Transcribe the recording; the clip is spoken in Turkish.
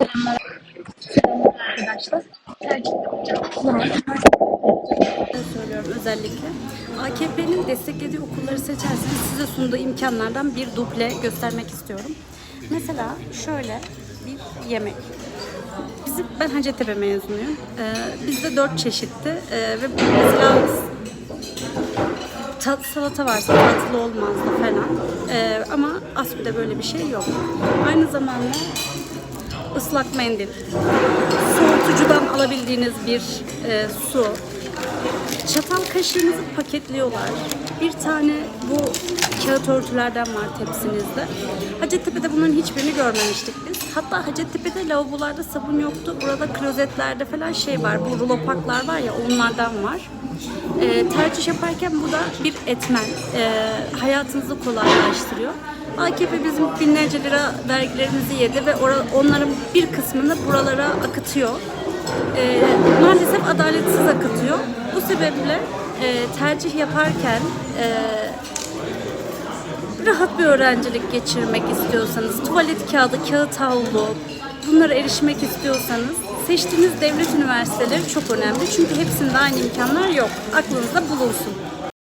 Selamlar. Arkadaşlar. Söylüyorum özellikle. AKP'nin desteklediği okulları seçerseniz size sunduğu imkanlardan bir duble göstermek istiyorum. Mesela şöyle bir yemek. Bizim, ben Hacettepe mezunuyum. Ee, bizde dört çeşitti. Ee, ve mesela tat, salata varsa tatlı olmazdı falan. Ee, ama ASP'de böyle bir şey yok. Aynı zamanda ıslak mendil, soğutucudan alabildiğiniz bir e, su, çatal kaşığınızı paketliyorlar. Bir tane bu kağıt örtülerden var tepsinizde. Hacettepe'de bunların hiçbirini görmemiştik biz. Hatta Hacettepe'de lavabolarda sabun yoktu. Burada klozetlerde falan şey var. Bu rulopaklar var ya onlardan var. Ee, tercih yaparken bu da bir etmen. Ee, hayatınızı kolaylaştırıyor. AKP bizim binlerce lira vergilerimizi yedi ve onların bir kısmını buralara akıtıyor. Ee, maalesef adaletsiz akıtıyor. Bu sebeple e, tercih yaparken e, rahat bir öğrencilik geçirmek istiyorsanız, tuvalet kağıdı, kağıt havlu bunlara erişmek istiyorsanız seçtiğiniz devlet üniversiteleri çok önemli. Çünkü hepsinde aynı imkanlar yok. Aklınızda bulunsun.